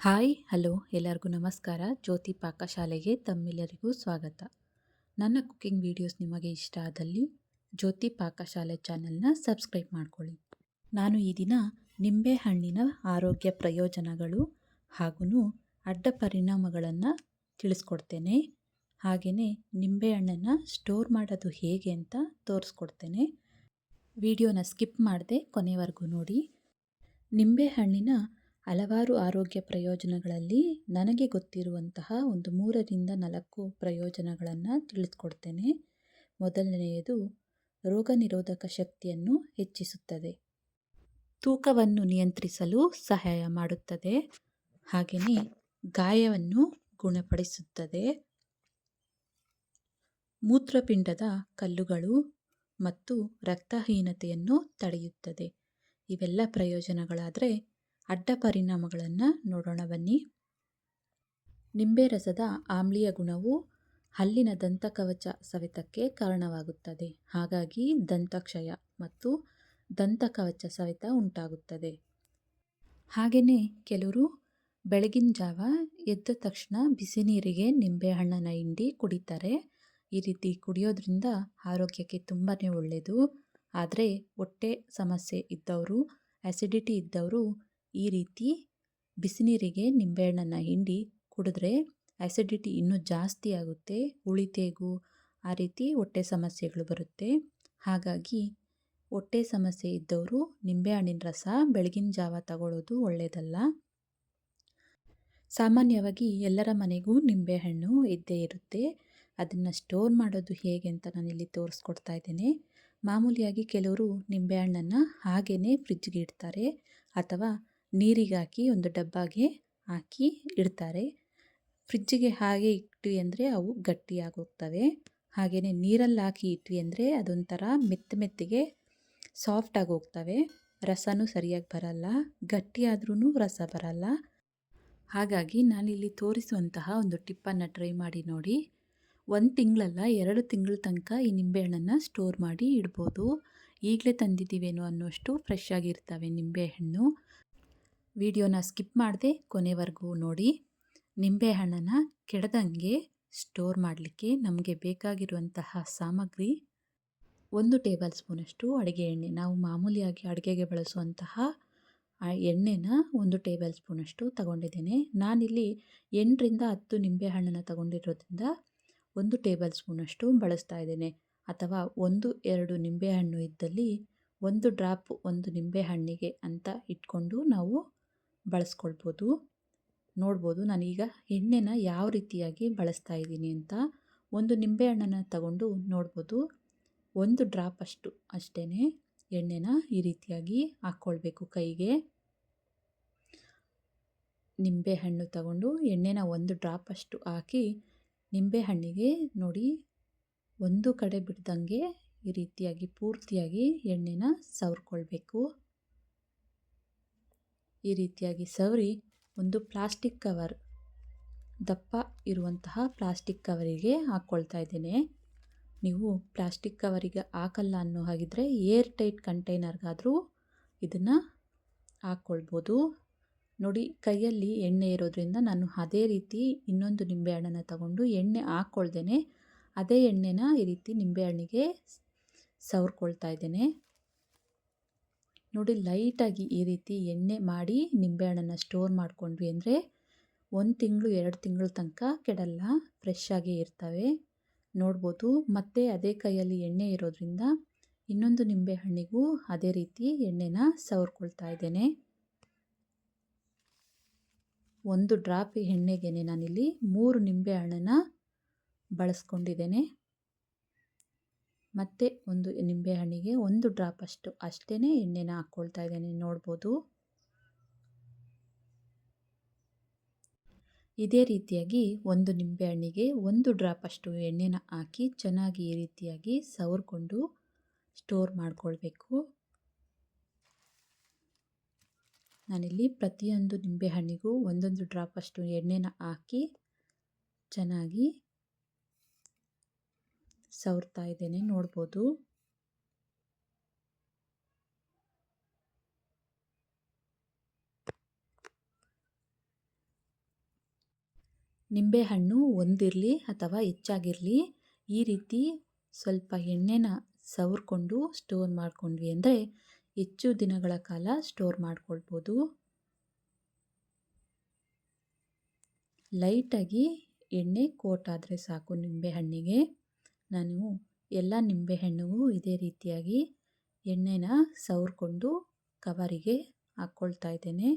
Hi, hello, ಎಲ್ಲರಿಗೂ ನಮಸ್ಕಾರ. ಜ್ಯೋತಿ ಪಾಕಶಾಲೆಗೆ ತಮ್ಮೆಲ್ಲರಿಗೂ ಸ್ವಾಗತ. ನನ್ನ ಕುಕ್ಕಿಂಗ್ ವಿಡಿಯೋಸ್ ನಿಮಗೆ ಇಷ್ಟ ಆದಲ್ಲಿ ಜ್ಯೋತಿ ಪಾಕಶಾಲೆ ಚಾನೆಲ್ನ ಸಬ್ಸ್ಕ್ರೈಬ್ ಮಾಡಿಕೊಳ್ಳಿ. ನಾನು ಈ ದಿನ ನಿಂಬೆ ಹಣ್ಣಿನ ಆರೋಗ್ಯ ಪ್ರಯೋಜನಗಳು ಹಾಗೂ ಅಡ್ಡ ಪರಿಣಾಮಗಳನ್ನು ತಿಳಿಸ್ಕೊಡ್ತೇನೆ. ಹಾಗೆಯೇ ನಿಂಬೆಹಣ್ಣನ್ನು ಸ್ಟೋರ್ ಮಾಡೋದು ಹೇಗೆ ಅಂತ ತೋರಿಸ್ಕೊಡ್ತೇನೆ. ವಿಡಿಯೋನ ಸ್ಕಿಪ್ ಮಾಡದೆ ಕೊನೆವರೆಗೂ ನೋಡಿ. ನಿಂಬೆಹಣ್ಣಿನ ಹಲವಾರು ಆರೋಗ್ಯ ಪ್ರಯೋಜನಗಳಲ್ಲಿ ನನಗೆ ಗೊತ್ತಿರುವಂತಹ ಒಂದು ಮೂರರಿಂದ ನಾಲ್ಕು ಪ್ರಯೋಜನಗಳನ್ನು ತಿಳಿದುಕೊಡ್ತೇನೆ. ಮೊದಲನೆಯದು, ರೋಗ ನಿರೋಧಕ ಶಕ್ತಿಯನ್ನು ಹೆಚ್ಚಿಸುತ್ತದೆ. ತೂಕವನ್ನು ನಿಯಂತ್ರಿಸಲು ಸಹಾಯ ಮಾಡುತ್ತದೆ. ಹಾಗೆಯೇ ಗಾಯವನ್ನು ಗುಣಪಡಿಸುತ್ತದೆ. ಮೂತ್ರಪಿಂಡದ ಕಲ್ಲುಗಳು ಮತ್ತು ರಕ್ತಹೀನತೆಯನ್ನು ತಡೆಯುತ್ತದೆ. ಇವೆಲ್ಲ ಪ್ರಯೋಜನಗಳಾದರೆ ಅಡ್ಡ ಪರಿಣಾಮಗಳನ್ನು ನೋಡೋಣ ಬನ್ನಿ. ನಿಂಬೆ ರಸದ ಆಮ್ಲೀಯ ಗುಣವು ಹಲ್ಲಿನ ದಂತಕವಚ ಸವೆತಕ್ಕೆ ಕಾರಣವಾಗುತ್ತದೆ. ಹಾಗಾಗಿ ದಂತಕ್ಷಯ ಮತ್ತು ದಂತಕವಚ ಸವೆತ ಉಂಟಾಗುತ್ತದೆ. ಹಾಗೆಯೇ ಕೆಲವರು ಬೆಳಗಿನ ಜಾವ ಎದ್ದ ತಕ್ಷಣ ಬಿಸಿ ನೀರಿಗೆ ನಿಂಬೆಹಣ್ಣನ್ನು ಹಿಂಡಿ ಕುಡಿತಾರೆ. ಈ ರೀತಿ ಕುಡಿಯೋದ್ರಿಂದ ಆರೋಗ್ಯಕ್ಕೆ ತುಂಬಾ ಒಳ್ಳೆಯದು ಆದರೆ ಹೊಟ್ಟೆ ಸಮಸ್ಯೆ ಇದ್ದವರು ಆ್ಯಸಿಡಿಟಿ ಇದ್ದವರು ಈ ರೀತಿ ಬಿಸಿನೀರಿಗೆ ನಿಂಬೆಹಣ್ಣನ್ನು ಹಿಂಡಿ ಕುಡಿದ್ರೆ ಆ್ಯಸಿಡಿಟಿ ಇನ್ನೂ ಜಾಸ್ತಿ ಆಗುತ್ತೆ ಉಳಿತೇಗು ಆ ರೀತಿ ಹೊಟ್ಟೆ ಸಮಸ್ಯೆಗಳು ಬರುತ್ತೆ. ಹಾಗಾಗಿ ಹೊಟ್ಟೆ ಸಮಸ್ಯೆ ಇದ್ದವರು ನಿಂಬೆಹಣ್ಣಿನ ರಸ ಬೆಳಗಿನ ಜಾವ ತಗೊಳ್ಳೋದು ಒಳ್ಳೆಯದಲ್ಲ ಸಾಮಾನ್ಯವಾಗಿ ಎಲ್ಲರ ಮನೆಗೂ ನಿಂಬೆಹಣ್ಣು ಇದ್ದೇ ಇರುತ್ತೆ. ಅದನ್ನು ಸ್ಟೋರ್ ಮಾಡೋದು ಹೇಗೆ ಅಂತ ನಾನಿಲ್ಲಿ ತೋರಿಸ್ಕೊಡ್ತಾ ಇದ್ದೇನೆ. ಮಾಮೂಲಿಯಾಗಿ ಕೆಲವರು ನಿಂಬೆಹಣ್ಣನ್ನು ಹಾಗೇ ಫ್ರಿಜ್ಗೆ ಇಡ್ತಾರೆ ಅಥವಾ ನೀರಿಗೆ ಹಾಕಿ ಒಂದು ಡಬ್ಬಾಗೆ ಹಾಕಿ ಇಡ್ತಾರೆ. ಫ್ರಿಜ್ಜಿಗೆ ಹಾಗೆ ಇಟ್ವಿ ಅಂದರೆ ಅವು ಗಟ್ಟಿಯಾಗಿ ಹೋಗ್ತವೆ ಹಾಗೆಯೇ ನೀರಲ್ಲಿ ಹಾಕಿ ಇಟ್ವಿ ಅಂದರೆ ಅದೊಂಥರ ಮೆತ್ತ ಮೆತ್ತಗೆ ಸಾಫ್ಟಾಗಿ ಹೋಗ್ತವೆ. ರಸನೂ ಸರಿಯಾಗಿ ಬರಲ್ಲ. ಗಟ್ಟಿಯಾದ್ರೂ ರಸ ಬರಲ್ಲ. ಹಾಗಾಗಿ ನಾನಿಲ್ಲಿ ತೋರಿಸುವಂತಹ ಒಂದು ಟಿಪ್ಪನ್ನು ಟ್ರೈ ಮಾಡಿ ನೋಡಿ. ಒಂದು ತಿಂಗಳಲ್ಲ ಎರಡು ತಿಂಗಳ ತನಕ ಈ ನಿಂಬೆಹಣ್ಣನ್ನು ಸ್ಟೋರ್ ಮಾಡಿ ಇಡ್ಬೋದು. ಈಗಲೇ ತಂದಿದ್ದೀವೇನೋ ಅನ್ನೋಷ್ಟು ಫ್ರೆಶ್ ಆಗಿರ್ತವೆ ನಿಂಬೆಹಣ್ಣು. ವಿಡಿಯೋನ ಸ್ಕಿಪ್ ಮಾಡದೆ ಕೊನೆವರೆಗೂ ನೋಡಿ. ನಿಂಬೆಹಣ್ಣನ್ನು ಕೆಡದಂಗೆ ಸ್ಟೋರ್ ಮಾಡಲಿಕ್ಕೆ ನಮಗೆ ಬೇಕಾಗಿರುವಂತಹ ಸಾಮಗ್ರಿ ಒಂದು ಟೇಬಲ್ ಸ್ಪೂನಷ್ಟು ಅಡುಗೆ ಎಣ್ಣೆ. ನಾವು ಮಾಮೂಲಿಯಾಗಿ ಅಡುಗೆಗೆ ಬಳಸುವಂತಹ ಎಣ್ಣೆನ ಒಂದು ಟೇಬಲ್ ಸ್ಪೂನಷ್ಟು ತಗೊಂಡಿದ್ದೇನೆ. ನಾನಿಲ್ಲಿ ಎಂಟರಿಂದ ಹತ್ತು ನಿಂಬೆಹಣ್ಣನ್ನು ತಗೊಂಡಿರೋದ್ರಿಂದ ಒಂದು ಟೇಬಲ್ ಸ್ಪೂನಷ್ಟು ಬಳಸ್ತಾ ಇದ್ದೇನೆ. ಅಥವಾ ಒಂದು, ಎರಡು ನಿಂಬೆಹಣ್ಣು ಇದ್ದಲ್ಲಿ ಒಂದು ಡ್ರಾಪ್ ಒಂದು ನಿಂಬೆಹಣ್ಣಿಗೆ ಅಂತ ಇಟ್ಕೊಂಡು ನಾವು ಬಳಸ್ಕೊಳ್ಬೋದು. ನೋಡ್ಬೋದು ನಾನೀಗ ಎಣ್ಣೆನ ಯಾವ ರೀತಿಯಾಗಿ ಬಳಸ್ತಾ ಇದ್ದೀನಿ ಅಂತ ಒಂದು ನಿಂಬೆಹಣ್ಣನ್ನು ತಗೊಂಡು ನೋಡ್ಬೋದು. ಒಂದು ಡ್ರಾಪ್ ಅಷ್ಟು ಅಷ್ಟೇ ಎಣ್ಣೆನ ಈ ರೀತಿಯಾಗಿ ಹಾಕ್ಕೊಳ್ಬೇಕು ಕೈಗೆ. ನಿಂಬೆಹಣ್ಣು ತಗೊಂಡು ಎಣ್ಣೆನ ಒಂದು ಡ್ರಾಪ್ ಅಷ್ಟು ಹಾಕಿ ನಿಂಬೆಹಣ್ಣಿಗೆ ನೋಡಿ ಒಂದು ಕಡೆ ಬಿಡ್ದಂಗೆ ಈ ರೀತಿಯಾಗಿ ಪೂರ್ತಿಯಾಗಿ ಎಣ್ಣೆನ ಸವರ್ಕೊಳ್ಬೇಕು. ಈ ರೀತಿಯಾಗಿ ಸವರಿ ಒಂದು ಪ್ಲಾಸ್ಟಿಕ್ ಕವರ್, ದಪ್ಪ ಇರುವಂತಹ ಪ್ಲಾಸ್ಟಿಕ್ ಕವರಿಗೆ ಹಾಕ್ಕೊಳ್ತಾ ಇದ್ದೇನೆ. ನೀವು ಪ್ಲಾಸ್ಟಿಕ್ ಕವರಿಗೆ ಹಾಕಲ್ಲ ಅನ್ನೋ ಹಾಗಿದ್ರೆ ಏರ್ ಟೈಟ್ ಕಂಟೈನರ್ಗಾದರೂ ಇದನ್ನು ಹಾಕ್ಕೊಳ್ಬೋದು ನೋಡಿ, ಕೈಯಲ್ಲಿ ಎಣ್ಣೆ ಇರೋದ್ರಿಂದ ನಾನು ಅದೇ ರೀತಿ ಇನ್ನೊಂದು ನಿಂಬೆಹಣ್ಣನ್ನು ತಗೊಂಡು ಎಣ್ಣೆ ಹಾಕ್ಕೊಳ್ದೇನೆ ಅದೇ ಎಣ್ಣೆನ ಈ ರೀತಿ ನಿಂಬೆಹಣ್ಣಿಗೆ ಸವರ್ಕೊಳ್ತಾ ಇದ್ದೇನೆ. ನೋಡಿ ಲೈಟಾಗಿ ಈ ರೀತಿ ಎಣ್ಣೆ ಮಾಡಿ ನಿಂಬೆಹಣ್ಣನ್ನು ಸ್ಟೋರ್ ಮಾಡಿಕೊಂಡ್ವಿ ಅಂದರೆ ಒಂದು ತಿಂಗಳು, ಎರಡು ತಿಂಗಳು ತನಕ ಕೆಡಲ್ಲ ಫ್ರೆಶ್ ಆಗೇ ಇರ್ತವೆ. ನೋಡ್ಬೋದು. ಮತ್ತು ಅದೇ ಕೈಯಲ್ಲಿ ಎಣ್ಣೆ ಇರೋದ್ರಿಂದ ಇನ್ನೊಂದು ನಿಂಬೆಹಣ್ಣಿಗೂ ಅದೇ ರೀತಿ ಎಣ್ಣೆನ ಸವರ್ಕೊಳ್ತಾ ಇದ್ದೇನೆ. ಒಂದು ಡ್ರಾಪ್ ಎಣ್ಣೆಗೆ ನಾನಿಲ್ಲಿ ಮೂರು ನಿಂಬೆಹಣ್ಣನ್ನು ಬಳಸ್ಕೊಂಡಿದ್ದೇನೆ. ಮತ್ತು ಒಂದು ನಿಂಬೆಹಣ್ಣಿಗೆ ಒಂದು ಡ್ರಾಪ್ ಅಷ್ಟು. ಅಷ್ಟೇ ಎಣ್ಣೆನ ಹಾಕ್ಕೊಳ್ತಾ ಇದ್ದೇನೆ, ನೋಡ್ಬೋದು. ಇದೇ ರೀತಿಯಾಗಿ ಒಂದು ನಿಂಬೆಹಣ್ಣಿಗೆ ಒಂದು ಡ್ರಾಪ್ ಅಷ್ಟು ಎಣ್ಣೆನ ಹಾಕಿ ಚೆನ್ನಾಗಿ ಈ ರೀತಿಯಾಗಿ ಸವರ್ಕೊಂಡು ಸ್ಟೋರ್ ಮಾಡಿಕೊಳ್ಬೇಕು. ನಾನಿಲ್ಲಿ ಪ್ರತಿಯೊಂದು ನಿಂಬೆಹಣ್ಣಿಗೂ ಒಂದೊಂದು ಡ್ರಾಪ್ ಅಷ್ಟು ಎಣ್ಣೆನ ಹಾಕಿ ಚೆನ್ನಾಗಿ ಸವರ್ತಾ ಇದ್ದೇನೆ, ನೋಡ್ಬೋದು. ನಿಂಬೆಹಣ್ಣು ಒಂದಿರಲಿ ಅಥವಾ ಹೆಚ್ಚಾಗಿರಲಿ, ಈ ರೀತಿ ಸ್ವಲ್ಪ ಎಣ್ಣೆನ ಸವರ್ಕೊಂಡು ಸ್ಟೋರ್ ಮಾಡಿಕೊಂಡ್ವಿ ಅಂದರೆ ಹೆಚ್ಚು ದಿನಗಳ ಕಾಲ ಸ್ಟೋರ್ ಮಾಡಿಕೊಳ್ಬೋದು. ಲೈಟಾಗಿ ಎಣ್ಣೆ ಕೋಟ್ ಆದರೆ ಸಾಕು ನಿಂಬೆಹಣ್ಣಿಗೆ. ನಾನು ಎಲ್ಲ ನಿಂಬೆಹಣ್ಣಿಗೂ ಇದೇ ರೀತಿಯಾಗಿ ಎಣ್ಣೆನ ಸವರ್ಕೊಂಡು ಕವರಿಗೆ ಹಾಕ್ಕೊಳ್ತಾ ಇದ್ದೇನೆ.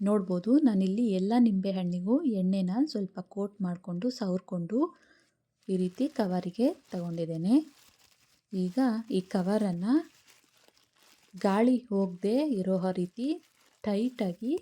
ನೋಡ್ಬೋದು, ನಾನಿಲ್ಲಿ ಎಲ್ಲ ನಿಂಬೆಹಣ್ಣಿಗೂ ಎಣ್ಣೆನ ಸ್ವಲ್ಪ ಕೋಟ್ ಮಾಡಿಕೊಂಡು ಸವರ್ಕೊಂಡು ಈ ರೀತಿ ಕವರಿಗೆ ತಗೊಂಡಿದ್ದೇನೆ. ಈಗ ಈ ಕವರನ್ನು ಗಾಳಿ ಹೋಗದೆ ಇರೋ ರೀತಿ ಟೈಟಾಗಿ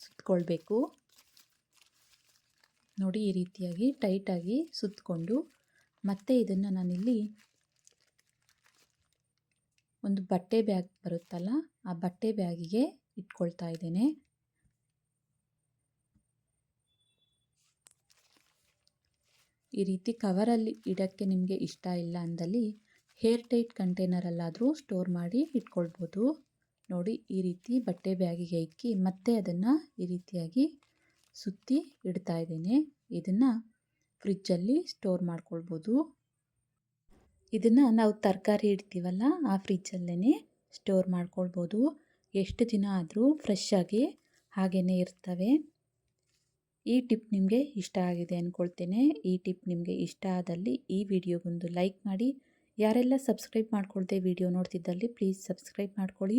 ಸುತ್ತಕೊಳ್ಬೇಕು ನೋಡಿ, ಈ ರೀತಿಯಾಗಿ ಟೈಟಾಗಿ ಸುತ್ತಕೊಂಡು ಮತ್ತೆ ಇದನ್ನು ನಾನಿಲ್ಲಿ ಒಂದು ಬಟ್ಟೆ ಬ್ಯಾಗ್ ಬರುತ್ತಲ್ಲ, ಆ ಬಟ್ಟೆ ಬ್ಯಾಗಿಗೆ ಇಟ್ಕೊಳ್ತಾ ಇದ್ದೇನೆ. ಈ ರೀತಿ ಕವರಲ್ಲಿ ಇಡೋಕ್ಕೆ ನಿಮಗೆ ಇಷ್ಟ ಇಲ್ಲ ಅಂದಲ್ಲಿ ಹೇರ್ ಟೈಟ್ ಕಂಟೈನರಲ್ಲಾದರೂ ಸ್ಟೋರ್ ಮಾಡಿ ಇಟ್ಕೊಳ್ಬೋದು. ನೋಡಿ ಈ ರೀತಿ ಬಟ್ಟೆ ಬ್ಯಾಗಿಗೆ ಇಕ್ಕಿ ಮತ್ತೆ ಅದನ್ನು ಈ ರೀತಿಯಾಗಿ ಸುತ್ತಿ ಇಡ್ತಾ ಇದ್ದೇನೆ. ಇದನ್ನು ಫ್ರಿಜ್ಜಲ್ಲಿ ಸ್ಟೋರ್ ಮಾಡ್ಕೊಳ್ಬೋದು. ಇದನ್ನು ನಾವು ತರಕಾರಿ ಇಡ್ತೀವಲ್ಲ ಆ ಫ್ರಿಜ್ಜಲ್ಲೇ ಸ್ಟೋರ್ ಮಾಡ್ಕೊಳ್ಬೋದು. ಎಷ್ಟು ದಿನ ಆದರೂ ಫ್ರೆಶ್ ಆಗಿ ಹಾಗೇ ಇರ್ತವೆ. ಈ ಟಿಪ್ ನಿಮಗೆ ಇಷ್ಟ ಆಗಿದೆ ಅಂದ್ಕೊಳ್ತೇನೆ ಈ ಟಿಪ್ ನಿಮಗೆ ಇಷ್ಟ ಆದಲ್ಲಿ ಈ ವಿಡಿಯೋಗೊಂದು ಲೈಕ್ ಮಾಡಿ. ಯಾರೆಲ್ಲ ಸಬ್ಸ್ಕ್ರೈಬ್ ಮಾಡ್ಕೊಳ್ದೆ ವಿಡಿಯೋ ನೋಡ್ತಿದ್ದಲ್ಲಿ ಪ್ಲೀಸ್ ಸಬ್ಸ್ಕ್ರೈಬ್ ಮಾಡ್ಕೊಳ್ಳಿ.